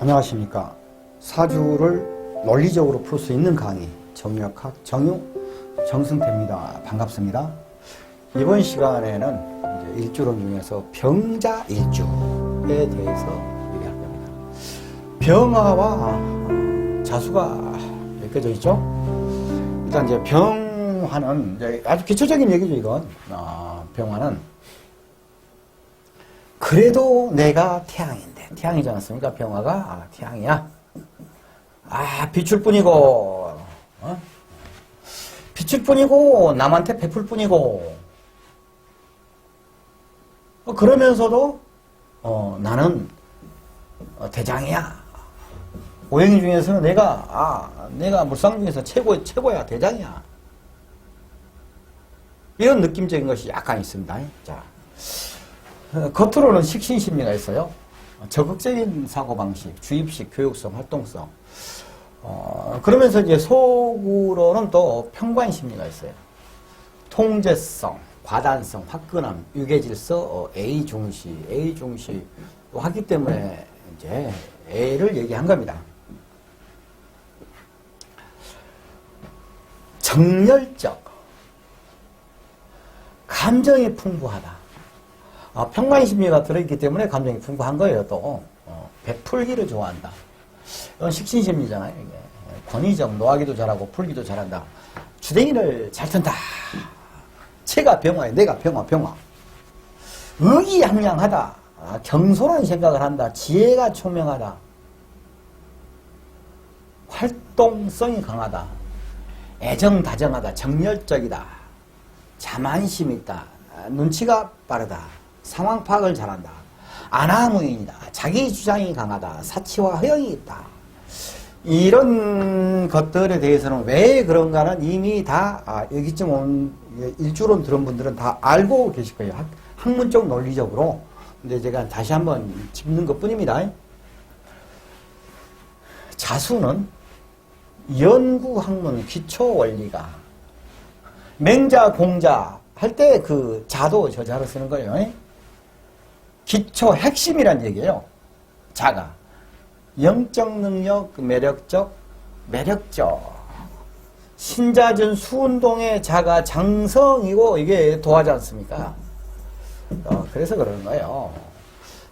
안녕하십니까. 사주를 논리적으로 풀 수 있는 강의, 정력학 정유 정승태입니다. 반갑습니다. 이번 시간에는 일주론 중에서 병자 일주에 대해서 얘기할 겁니다. 병화와 어, 자수가 엮여져 있죠. 일단 이제 병화는 이제 아주 기초적인 얘기죠, 이건. 아, 병화는 그래도 내가 태양인데 태양이지 않습니까? 병화가 아, 태양이야. 아 비출 뿐이고 어? 비출 뿐이고 남한테 베풀 뿐이고 어, 그러면서도 어, 나는 어, 대장이야. 오행이 중에서는 내가 아 내가 물상 중에서 최고 최고야 대장이야. 이런 느낌적인 것이 약간 있습니다. 자. 어, 겉으로는 식신심리가 있어요. 어, 적극적인 사고방식, 주입식, 교육성, 활동성. 어, 그러면서 이제 속으로는 또 평관 심리가 있어요. 통제성, 과단성, 화끈함, 유계질서, 어, A 중시, A 중시 하기 때문에 이제 A를 얘기한 겁니다. 정열적, 감정이 풍부하다. 아, 평관심리가 들어있기 때문에 감정이 풍부한 거예요, 또. 어, 베풀기를 좋아한다. 이건 식신 심리잖아요, 이게. 권위적, 노하기도 잘하고 풀기도 잘한다. 주댕이를 잘 튼다. 체가 병화에 내가 병화, 병화. 의기양양하다. 아, 경솔한 생각을 한다. 지혜가 총명하다. 활동성이 강하다. 애정다정하다. 정열적이다. 자만심 있다. 아, 눈치가 빠르다. 상황 파악을 잘한다. 아나무인이다. 자기 주장이 강하다. 사치와 허영이 있다. 이런 것들에 대해서는 왜 그런가는 이미 다 아, 여기쯤 온 일주론 들은 분들은 다 알고 계실 거예요. 학, 학문적 논리적으로. 근데 제가 다시 한번 짚는 것 뿐입니다. 자수는 연구학문 기초 원리가 맹자 공자 할 때 그 자도 저자로 쓰는 거예요. 기초 핵심이란 얘기예요. 자가. 영적 능력, 매력적, 매력적. 신자전 수운동의 자가 장성이고 이게 도하지 않습니까? 어, 그래서 그러는 거예요.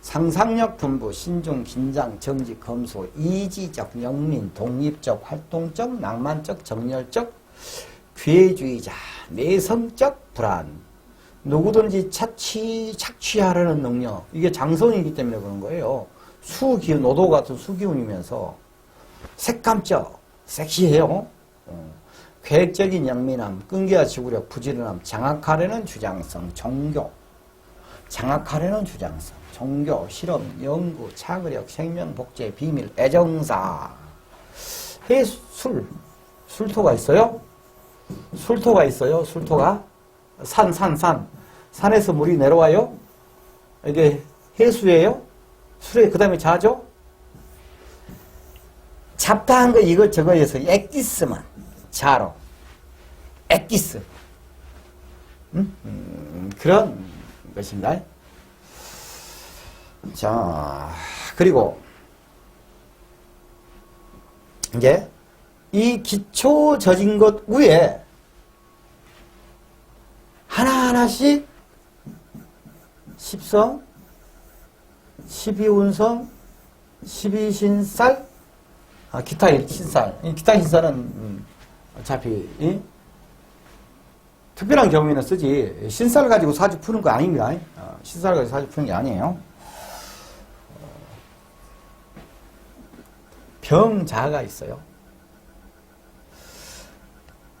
상상력 분부, 신중, 긴장, 정직, 검소, 이지적, 영민, 독립적, 활동적, 낭만적, 정열적, 괴주의자, 내성적 불안, 누구든지 착취, 착취하려는 능력. 이게 장성이기 때문에 그런 거예요. 수기운, 노도 같은 수기운이면서 색감적, 섹시해요. 어. 계획적인 영민함, 끈기와 지구력, 부지런함, 장악하려는 주장성, 종교. 장악하려는 주장성, 종교, 실험, 연구, 차그력, 생명, 복제, 비밀, 애정사. 해술, 술토가 있어요? 술토가 있어요. 술토가 산, 산, 산. 산에서 물이 내려와요. 이게 해수예요. 술에 그 다음에 자죠. 잡다한 거 이것저것에서 엑기스만 자로 엑기스 음? 음, 그런 것입니다. 자 그리고 이제 이 기초 젖은 것 위에 하나하나씩 십성, 십이운성, 십이신살, 아, 기타 신살. 이 기타 신살은 음, 어차피 이? 특별한 경우에는 쓰지 신살 가지고 사주 푸는 거 아닙니다. 어, 신살 가지고 사주 푸는 게 아니에요. 병자가 있어요.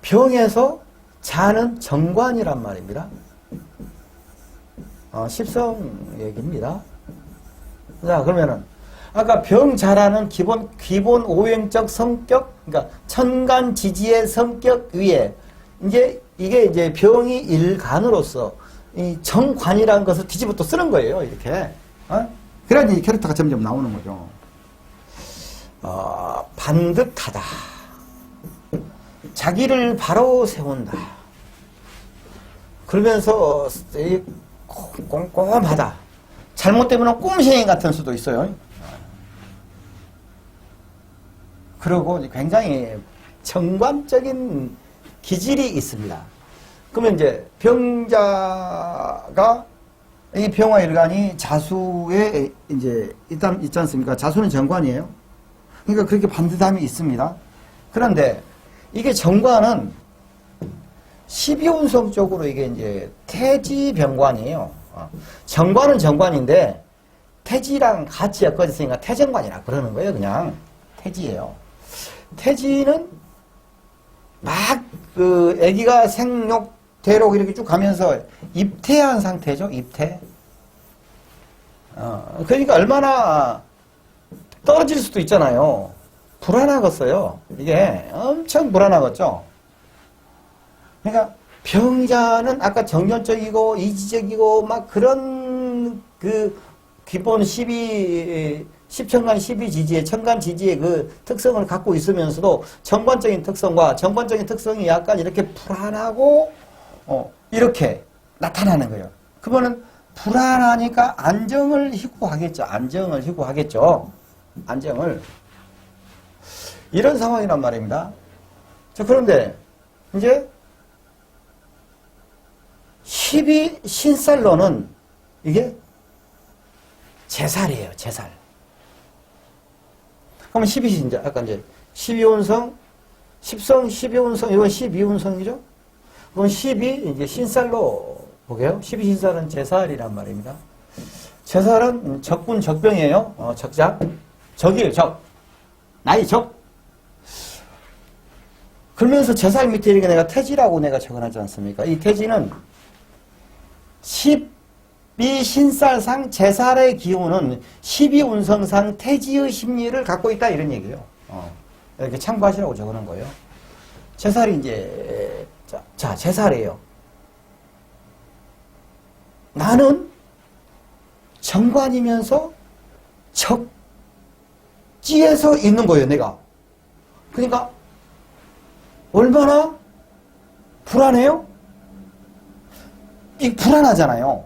병에서 자는 정관이란 말입니다. 어, 십성 얘기입니다. 자, 그러면은, 아까 병자라는 기본, 기본 오행적 성격, 그러니까 천간 지지의 성격 위에, 이제 이게 이제 병이 일간으로서 이 정관이라는 것을 뒤집어 또 쓰는 거예요, 이렇게. 어? 그래야지 캐릭터가 점점 나오는 거죠. 어, 반듯하다. 자기를 바로 세운다. 그러면서 이 꼼꼼하다. 잘못되면 꼼생이 같은 수도 있어요. 그리고 굉장히 정관적인 기질이 있습니다. 그러면 이제 병자가 이 병화 일간이 자수에 이제 일단 있지 않습니까? 자수는 정관이에요. 그러니까 그렇게 반듯함이 있습니다. 그런데 이게 정관은 12운성 쪽으로 이게 이제 태지병관이에요. 어. 정관은 정관인데 태지랑 같이 엮어졌으니까 태정관이라 그러는 거예요. 그냥 태지예요. 태지는 막그 아기가 생육 대록 이렇게 쭉 가면서 입태한 상태죠. 입태. 어, 그러니까 얼마나 떨어질 수도 있잖아요. 불안하겠어요. 이게 엄청 불안하겠죠. 그러니까 병자는 아까 정전적이고 이지적이고 막 그런 그 기본 12 십천간 12지지의 천간 지지의 그 특성을 갖고 있으면서도 정관적인 특성과 정관적인 특성이 약간 이렇게 불안하고 어 이렇게 나타나는 거예요. 그러면은 불안하니까 안정을 희구하겠죠. 안정을 희구하겠죠. 안정을 이런 상황이란 말입니다. 자 그런데 이제 12 신살로는 이게 제살이에요, 제살. 그러면 12시 이제 아까 이제 12운성, 10성, 12운성, 이건 12운성이죠? 그럼 12 이제 신살로 보게요. 12 신살은 제살이란 말입니다. 제살은 적군 적병이에요. 어, 적자. 적이에요, 적. 나이 적. 그러면서 제살 밑에 이렇게 내가 태지라고 내가 적어놨지 않습니까? 이 태지는 12 신살상 제살의 기운은 12운성상 태지의 심리를 갖고 있다 이런 얘기예요. 어, 이렇게 참고하시라고 적어놓은 거예요. 제살이 이제 자, 자 제살이에요. 나는 정관이면서 적지에서 있는 거예요, 내가. 그러니까 얼마나 불안해요? 이 불안하잖아요.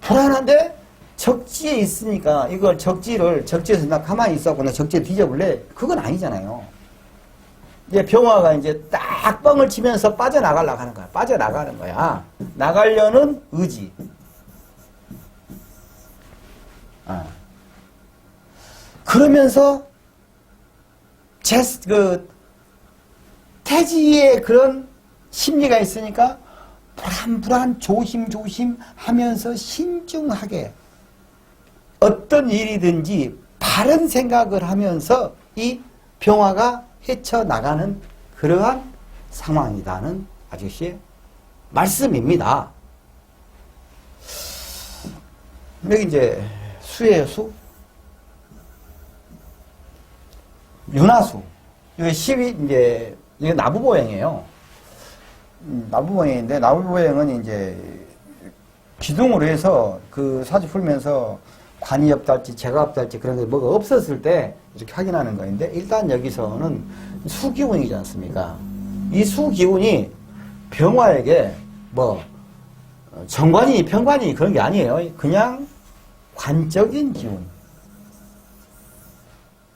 불안한데 적지에 있으니까 이걸 적지를 적지에서 나 가만히 있었고 나 적지에 뒤져볼래? 그건 아니잖아요. 이제 병화가 이제 딱 뻥을 치면서 빠져나가려고 하는 거야. 빠져나가는 거야. 나가려는 의지. 아. 그러면서 제, 그, 태지의 그런 심리가 있으니까 불안불안 조심조심 하면서 신중하게 어떤 일이든지 바른 생각을 하면서 이 병화가 헤쳐나가는 그러한 상황이다는 아저씨의 말씀입니다. 여기 이제 수예요, 수. 윤하수. 이게 12, 이제, 이게 나부보행이에요. 음, 나부보행인데, 나부보행은 이제, 기둥으로 해서 그 사주 풀면서 관이 없달지, 재가 없달지 그런 게 뭐가 없었을 때 이렇게 확인하는 거인데, 일단 여기서는 수기운이지 않습니까? 이 수기운이 병화에게 뭐, 어, 정관이, 편관이 그런 게 아니에요. 그냥 관적인 기운.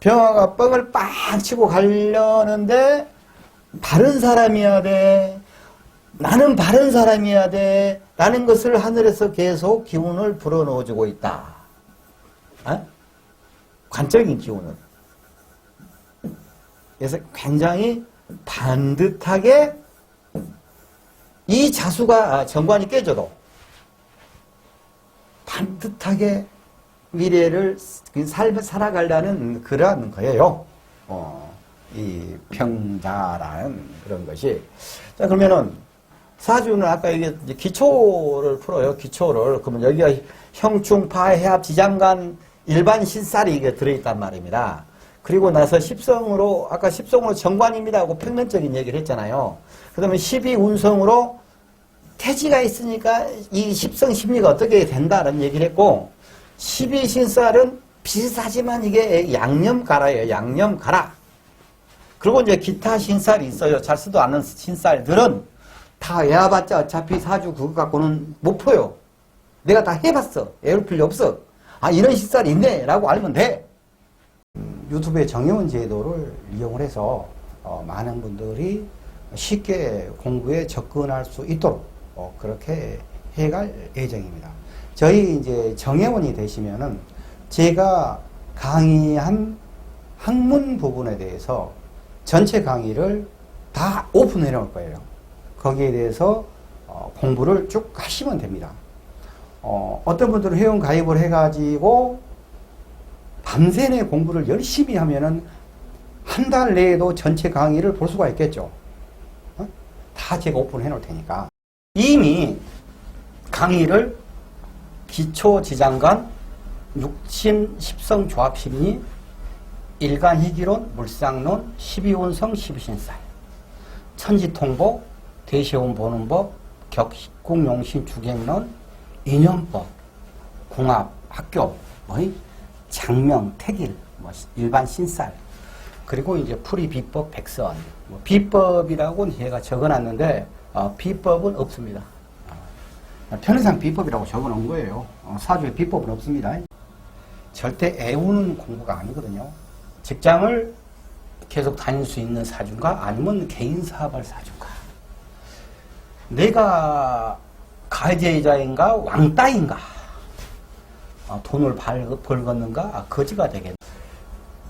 병화가 뻥을 빵 치고 가려는데 바른 사람이어야 돼. 나는 바른 사람이어야 돼. 라는 것을 하늘에서 계속 기운을 불어넣어주고 있다. 어? 관적인 기운을. 그래서 굉장히 반듯하게 이 자수가 아, 정관이 깨져도 반듯하게 미래를 살, 살아가려는 그러한 거예요. 어, 이 평자라는 그런 것이. 자, 그러면은 사주는 아까 이게 기초를 풀어요. 기초를. 그러면 여기가 형충, 파, 해합, 지장간, 일반 신살이 이게 들어있단 말입니다. 그리고 나서 십성으로, 아까 십성으로 정관입니다 하고 평면적인 얘기를 했잖아요. 그 다음에 12운성으로 태지가 있으니까 이 십성 심리가 어떻게 된다는 얘기를 했고, 12신살은 비슷하지만 이게 양념가라예요. 양념가라. 그리고 이제 기타 신살이 있어요. 잘 쓰도 않는 신살들은 다 외워봤자 어차피 사주 그거 갖고는 못 풀어요. 내가 다 해봤어. 애울 필요 없어. 아, 이런 신살이 있네. 라고 알면 돼. 유튜브의 정의원 제도를 이용을 해서 어, 많은 분들이 쉽게 공부에 접근할 수 있도록 어, 그렇게 해갈 예정입니다. 저희 이제 정회원이 되시면은 제가 강의한 학문 부분에 대해서 전체 강의를 다 오픈해 놓을 거예요. 거기에 대해서 어, 공부를 쭉 하시면 됩니다. 어, 어떤 분들은 회원 가입을 해가지고 밤새내 공부를 열심히 하면은 한 달 내에도 전체 강의를 볼 수가 있겠죠. 어? 다 제가 오픈해 놓을 테니까. 이미 강의를 기초지장관, 육신, 십성 조합심리, 일간 희기론, 물상론, 십이운성, 십이신살, 천지통보, 대시온 보는 법, 격국용신 주객론, 인연법, 궁합, 학교, 뭐, 장명, 택일, 뭐, 일반 신살, 그리고 이제 풀이 비법, 백선. 뭐 비법이라고는 제가 적어놨는데, 어, 비법은 없습니다. 어, 편의상 비법이라고 적어놓은 거예요. 어, 사주에 비법은 없습니다. 절대 애우는 공부가 아니거든요. 직장을 계속 다닐 수 있는 사주인가 아니면 개인 사업할 사주인가. 내가 가해자인가 왕따인가 어, 돈을 벌, 벌겠는가 아, 거지가 되겠네.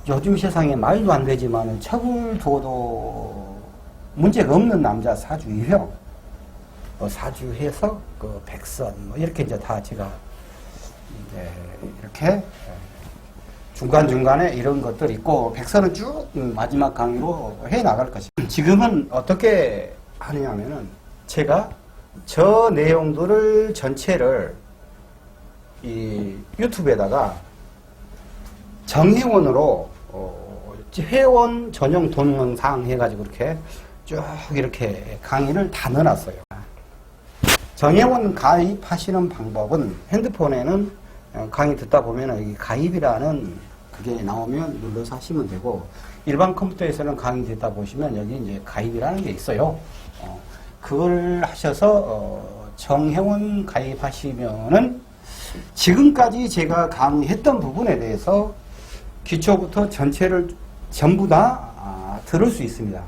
요즘 세상에 말도 안 되지만 척을 둬도 문제가 없는 남자 사주 유형 어, 사주해서 그 백선 뭐 이렇게 이제 다 제가 이제 이렇게 중간 중간에 이런 것들 있고 백선은 쭉 마지막 강의로 해 나갈 것입니다. 지금은 어떻게 하느냐면은 제가 저 내용들을 전체를 이 유튜브에다가 정회원으로 어, 회원 전용 동영상 해가지고 이렇게 쭉 이렇게 강의를 다 넣어놨어요. 정회원 가입하시는 방법은 핸드폰에는 어, 강의 듣다 보면 여기 가입이라는 그게 나오면 눌러서 하시면 되고 일반 컴퓨터에서는 강의 듣다 보시면 여기 이제 가입이라는 게 있어요. 어, 그걸 하셔서 어, 정회원 가입하시면은 지금까지 제가 강의했던 부분에 대해서 기초부터 전체를 전부 다 아, 들을 수 있습니다.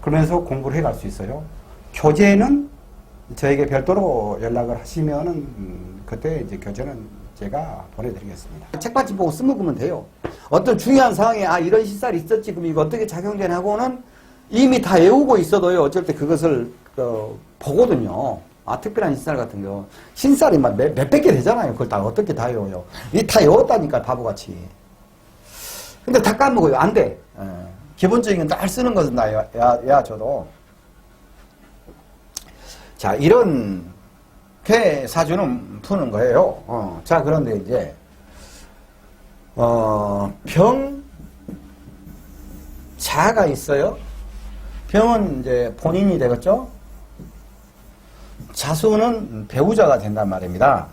그러면서 공부를 해갈 수 있어요. 교재는 저에게 별도로 연락을 하시면은 음, 그때 이제 교재는 제가 보내드리겠습니다. 책받침 보고 써먹으면 돼요. 어떤 중요한 상황에 아 이런 시살이 있었지 그럼 이거 어떻게 작용되나 하고는 이미 다 외우고 있어도요 어쩔 때 그것을 어, 보거든요. 아 특별한 신살 같은 거 신살이 막 몇, 몇백 개 되잖아요. 그걸 다 어떻게 다 외워요. 이다 외웠다니까 바보같이. 근데 다 까먹어요. 안 돼. 예. 기본적인 날 쓰는 것은 다 야, 야, 저도. 자, 이런 폐 사주는 푸는 거예요. 어, 자, 그런데 이제, 어, 병, 자가 있어요. 병은 이제 본인이 되겠죠? 자수는 배우자가 된단 말입니다.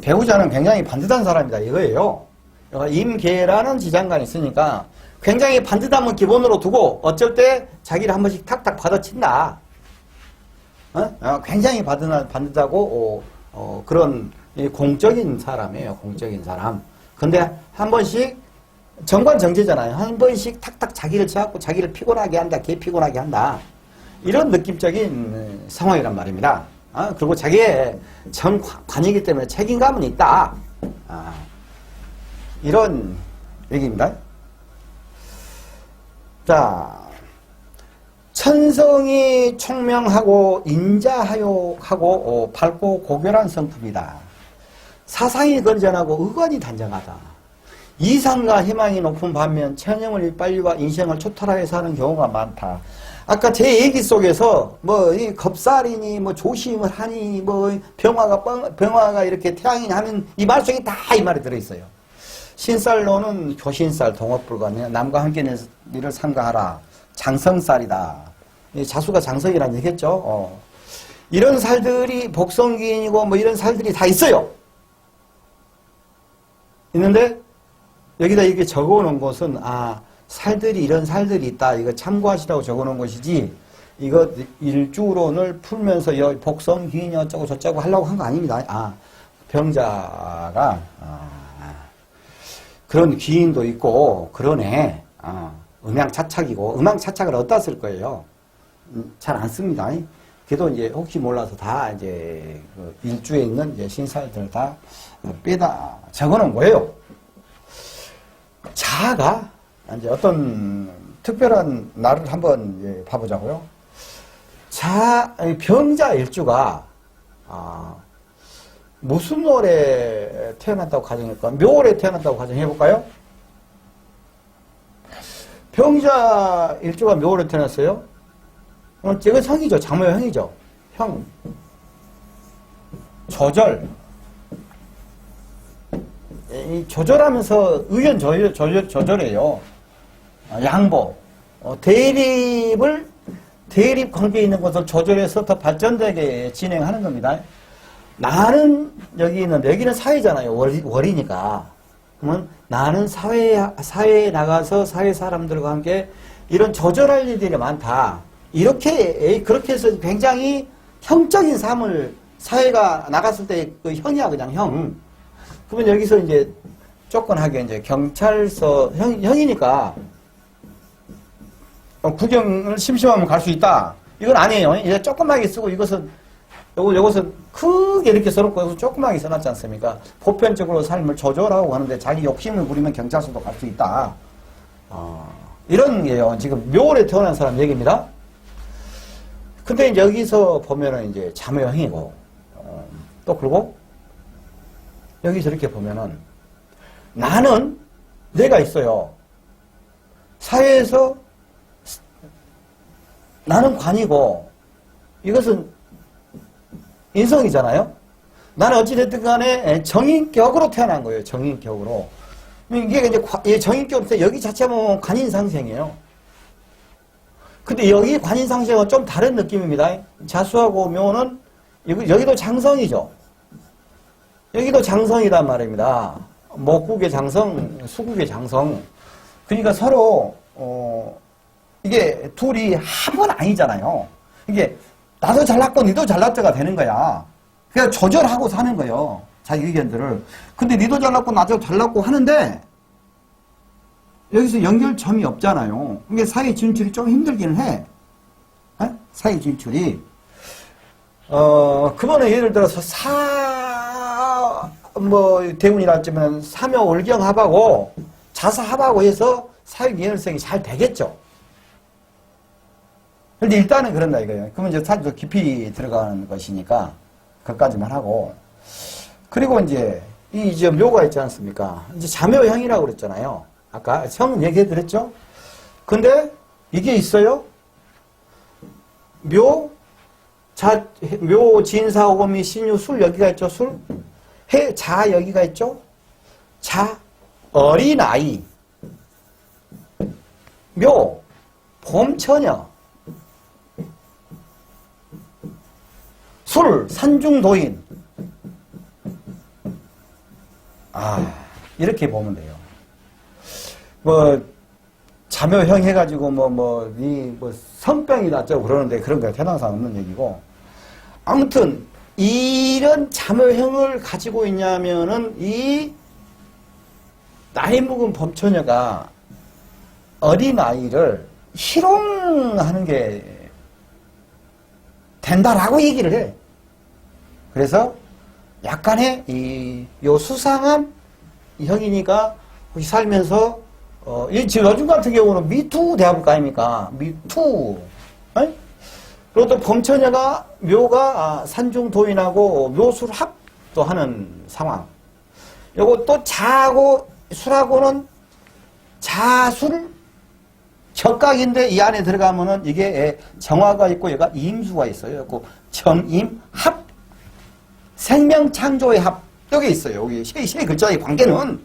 배우자는 굉장히 반듯한 사람이다 이거예요. 그러니까 임계라는 지장간이 있으니까 굉장히 반듯함을 기본으로 두고 어쩔 때 자기를 한 번씩 탁탁 받아친다. 어? 어, 굉장히 반듯하, 반듯하고 어, 어, 그런 이 공적인 사람이에요. 공적인 사람. 근데 한 번씩 정관 정제잖아요. 한 번씩 탁탁 자기를 쳐갖고 자기를 피곤하게 한다. 개 피곤하게 한다. 이런 느낌적인 상황이란 말입니다. 아, 그리고 자기의 정관이기 때문에 책임감은 있다. 아, 이런 얘기입니다. 자, 천성이 총명하고 인자하요하고 어, 밝고 고결한 성품이다. 사상이 건전하고 의관이 단정하다. 이상과 희망이 높은 반면 천형을 빨리와 인생을 초탈하게 사는 경우가 많다. 아까 제 얘기 속에서 뭐 이 겁살이니 뭐 조심을 하니 뭐 병화가 뻥- 병화가 이렇게 태양이 하면 이말 속에 다이 말이 들어 있어요. 신살로는 교신살 동업불가네 남과 함께 일을 삼가하라 장성살이다. 이 자수가 장성이라는 얘기겠죠. 어. 이런 살들이 복성기인이고 뭐 이런 살들이 다 있어요. 있는데 여기다 이렇게 적어 놓은 것은 아 살들이 이런 살들이 있다 이거 참고하시라고 적어 놓은 것이지 이거 일주론을 풀면서 여 복성 기인이 어쩌고 저쩌고 하려고 한 거 아닙니다. 아 병자가 아, 그런 기인도 있고 그러네. 어, 음양차착이고 음양차착을 어디다 쓸 거예요? 잘안 씁니다. 그래도 이제 혹시 몰라서 다 이제 그 일주에 있는 이제 신사들 다 빼다 적어놓은 거예요. 자아가 이제 어떤 특별한 날을 한번 이제 봐보자고요. 자 병자 일주가 아, 무슨 월에 태어났다고 가정할까? 묘월에 태어났다고 가정해볼까요? 병자 일주가 묘월에 태어났어요? 어, 이건 형이죠. 장모의 형이죠. 형. 조절. 이 조절하면서 의견 조절, 조절, 조절해요. 아, 양보. 어, 대립을, 대립 관계에 있는 것을 조절해서 더 발전되게 진행하는 겁니다. 나는 여기 있는, 여기는 사회잖아요. 월, 월이니까. 그러면 나는 사회, 사회에 나가서 사회 사람들과 함께 이런 조절할 일들이 많다. 이렇게, 그렇게 해서 굉장히 형적인 삶을 사회가 나갔을 때 그 형이야, 그냥 형. 그러면 여기서 이제 조건하게 이제 경찰서, 형, 형이니까 어, 구경을 심심하면 갈 수 있다. 이건 아니에요. 이제 조그맣게 쓰고 이것은 요거, 요것은 크게 이렇게 써놓고 여기서 조그맣게 써놨지 않습니까? 보편적으로 삶을 조절하고 하는데 자기 욕심을 부리면 경찰서도 갈 수 있다. 어, 이런 게요. 지금 묘월에 태어난 사람 얘기입니다. 근데 여기서 보면은 이제 자매형이고, 어, 또 그리고 여기서 이렇게 보면은 나는 내가 있어요. 사회에서 나는 관이고 이것은 인성이잖아요. 나는 어찌됐든 간에 정인격으로 태어난 거예요. 정인격으로. 이게 이제 태 여기 자체 보면 관인상생이에요. 근데 여기 관인상생은 좀 다른 느낌입니다. 자수하고 묘는 여기, 여기도 장성이죠. 여기도 장성이란 말입니다. 목국의 장성, 수국의 장성. 그러니까 서로 어, 이게 둘이 합은 아니잖아요. 이게 나도 잘났고 니도 잘났다가 되는 거야. 그냥 조절하고 사는 거예요. 자기 의견들을. 근데 니도 잘났고 나도 잘났고 하는데 여기서 연결점이 없잖아요. 이게 사회 진출이 좀 힘들기는 해. 에? 사회 진출이. 어, 그번에 예를 들어서 사, 뭐, 대운이 났지만 사묘 월경합하고 자사합하고 해서 사회 연결성이 잘 되겠죠. 근데 일단은 그런다 이거예요. 그러면 이제 더 깊이 들어가는 것이니까 그것까지만 하고 그리고 이제 이 이제 묘가 있지 않습니까? 이제 자묘형이라고 그랬잖아요. 아까 형 얘기해 드렸죠? 근데 이게 있어요? 묘, 자, 묘, 진 사, 오미, 신유, 술 여기가 있죠? 술? 해, 자 여기가 있죠? 자, 어린아이. 묘, 봄처녀. 술, 산중도인. 아, 이렇게 보면 돼요. 뭐, 자묘형 해가지고, 뭐, 뭐, 이, 뭐, 성병이 났죠. 그러는데 그런 거 태당상 없는 얘기고. 아무튼, 이런 자묘형을 가지고 있냐면은, 이, 나이 묵은 범처녀가 어린 아이를 희롱하는 게 된다라고 얘기를 해. 그래서 약간의 이, 요 수상한 형이니까 혹시 살면서 어, 이 지금 요즘 같은 경우는 미투 대학교 아닙니까? 미투. 에? 그리고 또 범처녀가 묘가 아, 산중도인하고 묘술 합도 하는 상황. 요거 또 자하고 술하고는 자술 적각인데 이 안에 들어가면은 이게 정화가 있고 얘가 임수가 있어요. 그 정임합 생명 창조의 합 여기 있어요. 여기 세, 세 글자의 관계는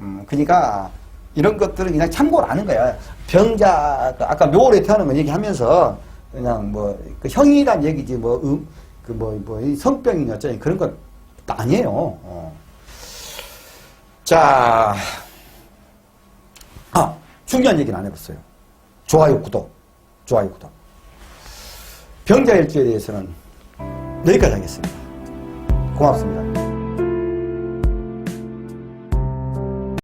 음 그러니까 이런 것들은 그냥 참고를 하는 거야. 병자 아까 묘월에 태어난 거 얘기하면서 그냥 뭐 그 형이란 얘기지 뭐 음 그 뭐 뭐 성병이나 어쩌니 그런 건 아니에요. 어. 자. 아, 중요한 얘기는 안 해봤어요. 좋아요, 구독. 좋아요, 구독. 병자일주에 대해서는 여기까지 하겠습니다. 고맙습니다.